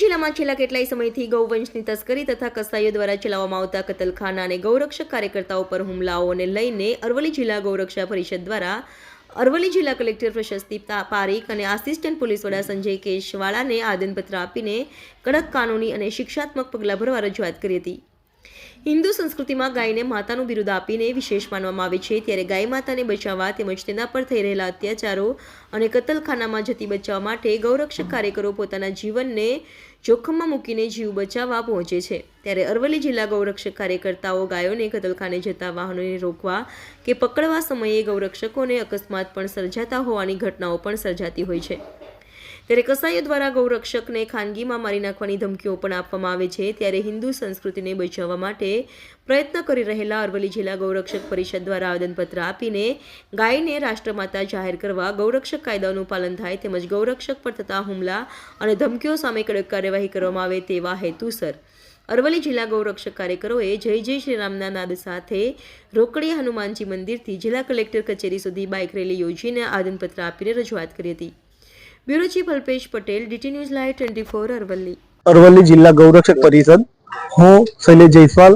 જિલ્લામાં છેલ્લા કેટલાય સમયથી ગૌવંશની તસ્કરી તથા કસાઈઓ દ્વારા ચલાવવામાં આવતા કતલખાના અને ગૌરક્ષક કાર્યકર્તાઓ પર હુમલાઓને લઈને અરવલ્લી જિલ્લા ગૌરક્ષા પરિષદ દ્વારા અરવલ્લી જિલ્લા કલેક્ટર પ્રશસ્તિ પારીખ અને આસિસ્ટન્ટ પોલીસ વડા સંજય કેશવાળાને આદનપત્ર આપીને કડક કાનૂની અને શિક્ષાત્મક પગલાં ભરવા રજૂઆત કરી હતી. હિન્દુ સંસ્કૃતિમાં ગાયને માતાનું બિરુદ આપીને વિશેષ માનવામાં આવે છે. ત્યારે ગાય માતાને બચાવવા તેમજ તેના પર થઈ રહેલા અત્યાચારો અને કતલખાનામાં જતી બચાવવા માટે ગૌરક્ષક કાર્યકરો પોતાના જીવનને જોખમમાં મૂકીને જીવ બચાવવા પહોંચે છે. ત્યારે અરવલ્લી જિલ્લા ગૌરક્ષક કાર્યકર્તાઓ ગાયોને કતલખાને જતા વાહનોને રોકવા કે પકડવા સમયે ગૌરક્ષકોને અકસ્માત પણ સર્જાતા હોવાની ઘટનાઓ પણ સર્જાતી હોય છે. ત્યારે કસાઈઓ દ્વારા ગૌરક્ષકને ખાનગીમાં મારી નાખવાની ધમકીઓ પણ આપવામાં આવે છે, ત્યારે હિન્દુ સંસ્કૃતિને બચાવવા માટે પ્રયત્ન કરી રહેલા અરવલ્લી જિલ્લા ગૌરક્ષક પરિષદ દ્વારા આવેદનપત્ર આપીને ગાયને રાષ્ટ્રમાતા જાહેર કરવા ગૌરક્ષક કાયદાઓનું પાલન થાય તેમજ ગૌરક્ષક પર થતા હુમલા અને ધમકીઓ સામે કડક કાર્યવાહી કરવામાં આવે તેવા હેતુસર. અરવલ્લી જિલ્લા ગૌરક્ષક કાર્યકરોએ જય જય શ્રી રામના નાદ સાથે રોકડી હનુમાનજી મંદિરથી જિલ્લા કલેક્ટર કચેરી સુધી બાઇક રેલી યોજીને આવેદનપત્ર આપીને રજૂઆત કરી હતી. Bureau chief Alpesh Patel, DT news live twenty four Aravalli. Aravalli જિલ્લા ગૌરક્ષક પરિષદ. હું શૈલેષ જયસ્વાલ.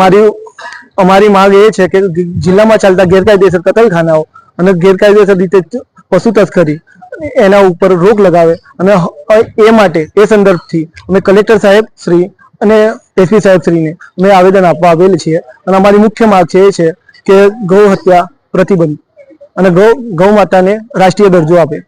મારી, અમારી માંગ એ છે કે જિલ્લામાં ચાલતા ગેરકાયદેસર કતલખાનાઓ અને ગેરકાયદેસર રીતે પશુ તસ્કરી એના ઉપર રોક લગાવે અને એ માટે, એ સંદર્ભથી અમે કલેક્ટર સાહેબ શ્રી અને એસપી સાહેબ શ્રીને અમે આવેદન આપવા આવેલ છીએ. અને અમારી મુખ્ય માંગ છે એ છે કે ગૌ હત્યા પ્રતિબંધ. અને ગૌ ગૌ માતાને રાષ્ટ્રીય દરજ્જો આપે.